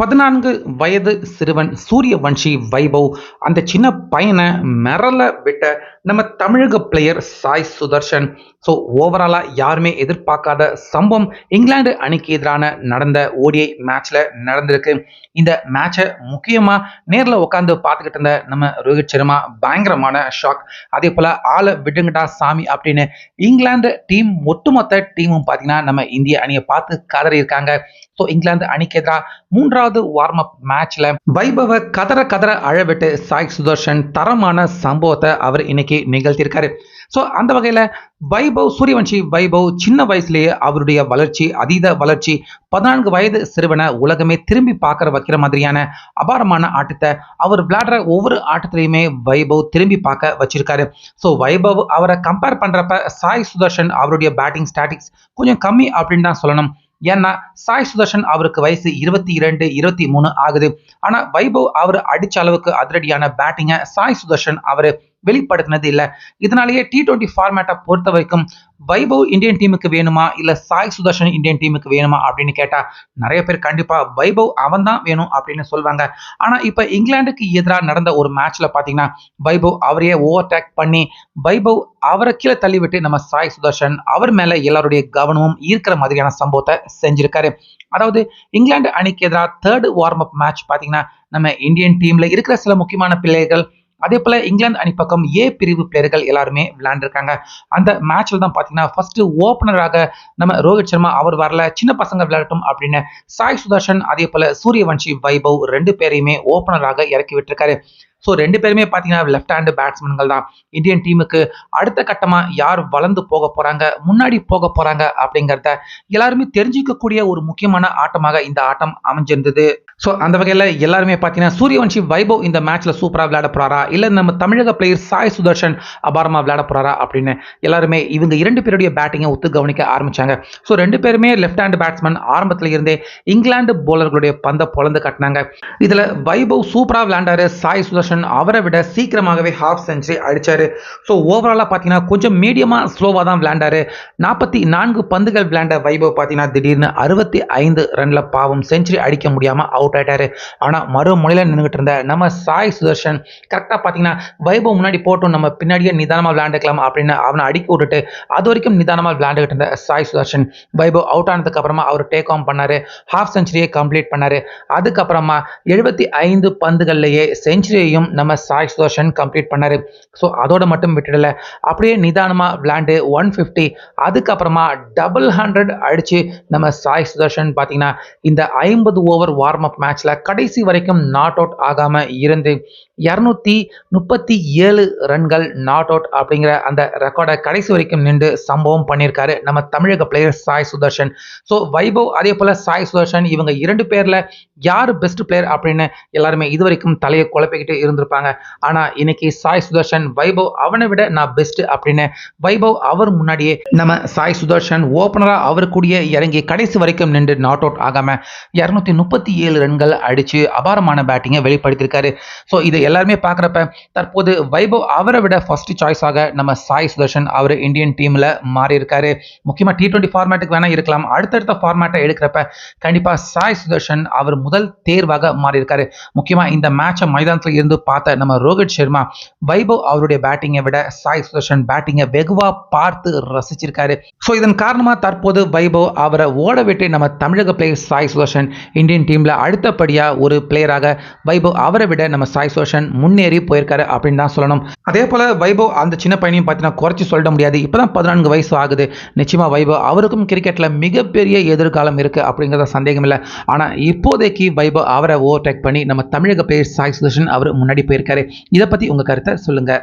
பதினான்கு வயது சிறுவன் சூரியவன்ஷி வைபவ் அந்த சின்ன பையனை மிரல விட்ட நம்ம தமிழக பிளேயர் சாய் சுதர்ஷன். ஸோ ஓவராலாக யாருமே எதிர்பார்க்காத சம்பவம் இங்கிலாந்து அணிக்கு எதிரான நடந்த ஓடிஐ மேட்ச்சில் நடந்திருக்கு. இந்த மேட்சை முக்கியமாக நேரில் உட்காந்து பார்த்துக்கிட்டு இருந்த நம்ம ரோஹித் சர்மா பயங்கரமான ஷாக் அதே போல் ஆளை விடுங்கடா சாமி அப்படின்னு இங்கிலாந்து டீம் ஒட்டுமொத்த டீமும் பார்த்தீங்கன்னா நம்ம இந்திய அணியை பார்த்து கதறி இருக்காங்க. ஸோ இங்கிலாந்து அணிக்கு எதிராக மூன்றாவது வார்ம் அப் மேட்ச்ல வைபவ கதற கதற அழவிட்டு சாய் சுதர்ஷன் தரமான சம்பவத்தை அவர் இன்னைக்கு நிகழ்த்தியிருக்காரு. ஸோ அந்த வகையில் வைபவ் சூரியவன்ஷி வைபவ் சின்ன வயசுலேயே அவருடைய வளர்ச்சி அதீத வளர்ச்சி பதினான்கு வயது சிறுவனை உலகமே திரும்பி பார்க்குற வைக்கிற மாதிரியான அபாரமான ஆட்டத்தை அவர் விளையாடுற ஒவ்வொரு ஆட்டத்திலையுமே வைபவ் திரும்பி பார்க்க வச்சிருக்காரு. ஸோ வைபவ் அவரை கம்பேர் பண்ணுறப்ப சாய் சுதர்ஷன் அவருடைய பேட்டிங் ஸ்டாட்டிக்ஸ் கொஞ்சம் கம்மி அப்படின்னு தான் சொல்லணும். ஏன்னா சாய் சுதர்ஷன் அவருக்கு வயசு இருபத்தி இரண்டு இருபத்தி மூணு ஆகுது. ஆனா வைபவ் அவர் அடிச்ச அளவுக்கு அதிரடியான பேட்டிங்கை சாய் சுதர்ஷன் அவர் வெளிப்படுத்தினது இல்லை. இதனாலேயே டி டுவெண்ட்டி ஃபார்மேட்டை பொறுத்த வரைக்கும் வைபவ் இந்தியன் டீமுக்கு வேணுமா? இல்லை சாய் சுதர்ஷன் இந்தியன் டீமுக்கு வேணுமா? அப்படின்னு கேட்டால் நிறைய பேர் கண்டிப்பாக வைபவ் அவன் தான் வேணும் அப்படின்னு சொல்லுவாங்க ஆனால் இப்போ இங்கிலாந்துக்கு எதிராக நடந்த ஒரு மேட்ச்சில் பார்த்தீங்கன்னா வைபவ் அவரையே ஓவர்டேக் பண்ணி வைபவ் அவரை கீழே தள்ளிவிட்டு நம்ம சாய் சுதர்ஷன் அவர் மேலே எல்லாருடைய கவனமும் ஈர்க்கிற மாதிரியான சம்பவத்தை செஞ்சிருக்காரு. அதாவது இங்கிலாந்து அணிக்கு எதிராக தேர்ட் வார்ம் அப் மேட்ச் பார்த்தீங்கன்னா நம்ம இந்தியன் டீமில் இருக்கிற சில முக்கியமான பிள்ளைகள் அதே போல இங்கிலாந்து அணி பக்கம் ஏ பிரிவு பிளேயர்கள் எல்லாருமே விளையாண்டுருக்காங்க. அந்த மேட்ச்ல தான் பார்த்தீங்கன்னா ஃபர்ஸ்ட் ஓப்பனராக நம்ம ரோஹித் சர்மா அவர் வரல சின்ன பசங்க விளையாடட்டும் அப்படின்னு சாய் சுதர்ஷன் அதே போல சூரியவன்ஷி வைபவ் ரெண்டு பேரையுமே ஓப்பனராக இறக்கி விட்டுருக்காரு. ஸோ ரெண்டு பேருமே பார்த்தீங்கன்னா லெஃப்ட் ஹேண்டு பேட்ஸ்மேன்கள் தான். இந்தியன் டீமுக்கு அடுத்த கட்டமாக யார் வளர்ந்து போக போகிறாங்க முன்னாடி போக போகிறாங்க அப்படிங்கிறத எல்லாருமே தெரிஞ்சிக்கக்கூடிய ஒரு முக்கியமான ஆட்டமாக இந்த ஆட்டம் அமைஞ்சிருந்தது. ஸோ அந்த வகையில் எல்லாருமே பார்த்தீங்கன்னா சூரியவன்ஷி வைபவ் இந்த மேட்ச்சில் சூப்பராக விளையாட போகிறாரா இல்லை நம்ம தமிழக பிளேயர் சாய் சுதர்ஷன் அபாரமாக விளையாட போகிறாரா அப்படின்னு எல்லாருமே இவங்க இரண்டு பேருடைய பேட்டிங்கை ஒத்து கவனிக்க ஆரம்பிச்சாங்க. ஸோ ரெண்டு பேருமே லெஃப்ட் ஹேண்ட் பேட்ஸ்மேன் ஆரம்பத்தில் இருந்தே இங்கிலாந்து போலர்களுடைய பந்தை பொழந்து கட்டினாங்க. இதில் வைபவ் சூப்பராக விளையாண்டாரு சாய் சுதர்ஷன் அவரை விட சீக்கிரமாகவே ஹாஃப் செஞ்சுரி அடிச்சாரு. ஸோ ஓவராலாக பார்த்தீங்கன்னா கொஞ்சம் மீடியமாக ஸ்லோவாக தான் விளையாண்டாரு. நாற்பத்தி நான்கு பந்துகள் விளையாண்ட வைபவ் பார்த்தீங்கன்னா திடீர்னு அறுபத்தி ஐந்து ரன்ல பாவம் செஞ்சுரி அடிக்க முடியாமல் அவுட் ஆயிட்டாரு. ஆனால் மறுமுனையில் நின்றுகிட்டு இருந்த நம்ம சாய் சுதர்ஷன் கரெக்டாக பார்த்தீங்கன்னா வைபவ் முன்னாடி போட்டோம் நம்ம பின்னாடியே நிதானமாக விளையாண்டுக்கலாம் அப்படின்னு அவனை அடிக்க விட்டுட்டு அது வரைக்கும் நிதானமாக விளையாண்டுகிட்டு இருந்த சாய் சுதர்ஷன் வைபவ் அவுட் ஆனதுக்கு அப்புறமா அவர் டேக் ஆன் பண்ணாரு. ஹாஃப் செஞ்சுரியை கம்ப்ளீட் பண்ணாரு. அதுக்கப்புறமா எழுபத்தி ஐந்து பந்துகள்லேயே செஞ்சுரியையும் நம்ம சாய் சுதர்ஷன் கம்ப்ளீட் பண்ணார். ஸோ அதோட மட்டும் விட்டுடல. அப்படியே நிதானமாக விளாண்டு ஒன் ஃபிஃப்டி அதுக்கப்புறமா டபுள் ஹண்ட்ரட் அடித்து நம்ம சாய் சுதர்ஷன் பார்த்தீங்கன்னா இந்த ஐம்பது ஓவர் வார்ம் அப் மேட்ச்சில் கடைசி வரைக்கும் நாட் அவுட் ஆகாமல் இருந்து இரநூத்தி முப்பத்தி ஏழு ரன்கள் நாட் அவுட் அப்படிங்கிற அந்த ரெக்கார்டை கடைசி வரைக்கும் நின்று சம்பவம் பண்ணியிருக்காரு நம்ம தமிழக பிளேயர் சாய் சுதர்ஷன். ஸோ வைபவ் அதே போல் சாய் சுதர்ஷன் இவங்க இரண்டு பேரில் யார் பெஸ்ட் பிளேயர் அப்படின்னு எல்லாருமே இது வரைக்கும் தலையை குழப்பிக்கிட்டு இருந்திருப்பாங்க. ஆனால் இன்னைக்கு சாய் சுதர்ஷன் வைபவ் அவனை விட நான் பெஸ்ட் அப்படின்னு வைபவ் அவர் முன்னாடியே நம்ம சாய் சுதர்ஷன் ஓப்பனராக அவர் கூடிய இறங்கி கடைசி வரைக்கும் நின்று நாட் அவுட் ஆகாமல் இரநூத்தி முப்பத்தி ஏழு ரன்கள் அடித்து அபாரமான பேட்டிங்கை வெளிப்படுத்தியிருக்காரு. ஸோ இது எல்லாருமே பார்க்குறப்ப தற்போது வைபவ் அவரை விட ஃபர்ஸ்ட் சாய்ஸாக நம்ம சாய் சுதர்ஷன் அவர் இந்தியன் டீமில் மாறியிருக்காரு. முக்கியமாக டி டுவெண்ட்டி ஃபார்மேட்டுக்கு வேணால் இருக்கலாம். அடுத்தடுத்த ஃபார்மேட்டை எடுக்கிறப்ப கண்டிப்பாக சாய் சுதர்ஷன் அவர் முதல் தேர்வாக மாறியிருக்காரு. முக்கியமாக இந்த மேட்சை மைதானத்தில் இருந்து பார்த்த நம்ம ரோஹித் சர்மா வைபவ் அவருடைய பேட்டிங்கை விட சாய் சுதர்ஷன் பேட்டிங்கை வெகுவாக பார்த்து ரசிச்சிருக்காரு. ஸோ இதன் காரணமாக தற்போது வைபவ் அவரை ஓட விட்டு நம்ம தமிழக பிளேயர் சாய் சுதர்ஷன் இந்தியன் டீமில் அடுத்தபடியாக ஒரு பிளேயராக வைபவ் அவரை விட நம்ம சாய் சுதர்ஷன் முன்னேறி போயிருக்காரு அப்படின்னு தான் சொல்லணும். அதே போல் வைபவ் அந்த சின்ன பையனையும் பார்த்தீங்கன்னா குறைச்சி சொல்ல முடியாது. இப்போ தான் பதினான்கு வயசு ஆகுது. நிச்சயமாக வைபவ் அவருக்கும் கிரிக்கெட்டில் மிகப்பெரிய எதிர்காலம் இருக்குது அப்படிங்கிறத சந்தேகம் இல்லை ஆனால் இப்போதைக்கு வைபவ் அவரை ஓவர்டேக் பண்ணி நம்ம தமிழக பிளேயர் சாய் சுதர்ஷன் அவர் முன்னாடி போயிருக்காரு. இதை பற்றி உங்கள் கருத்தை சொல்லுங்கள்